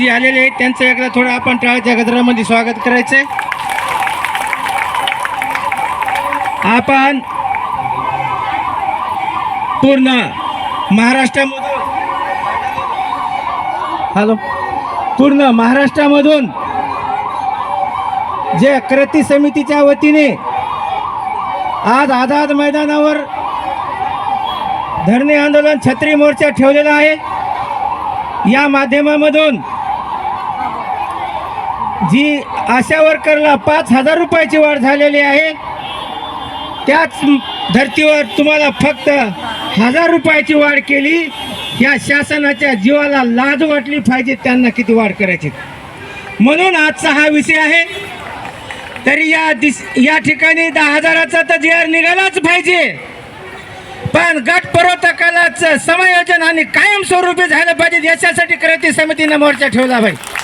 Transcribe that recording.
जी आलेले आहेत त्यांचं एकदा थोडं आपण टाळाच्या गजरामध्ये स्वागत करायचंय. आपण पूर्ण महाराष्ट्रामधून हॅलो. पूर्ण महाराष्ट्रामधून जे कृती समितीच्या वतीने आज आझाद मैदानावर धरणे आंदोलन छत्री मोर्चा ठेवलेला आहे. या माध्यमामधून जी आशा वर्करला पाच हजार रुपयाची वाढ झालेली आहे त्याच धर्तीवर तुम्हाला फक्त हजार रुपयाची वाढ केली. या शासनाच्या जीवाला लाज वाटली पाहिजे त्यांना किती वाढ करायची. म्हणून आजचा हा विषय आहे. तरी या दिस या ठिकाणी दहा हजाराचा तर जे आर निघालाच पाहिजे. पण गट पर्वतकालाचं समायोजन आणि कायमस्वरूपी झालं पाहिजे याच्यासाठी कृती समितीनं मोर्चा ठेवला पाहिजे.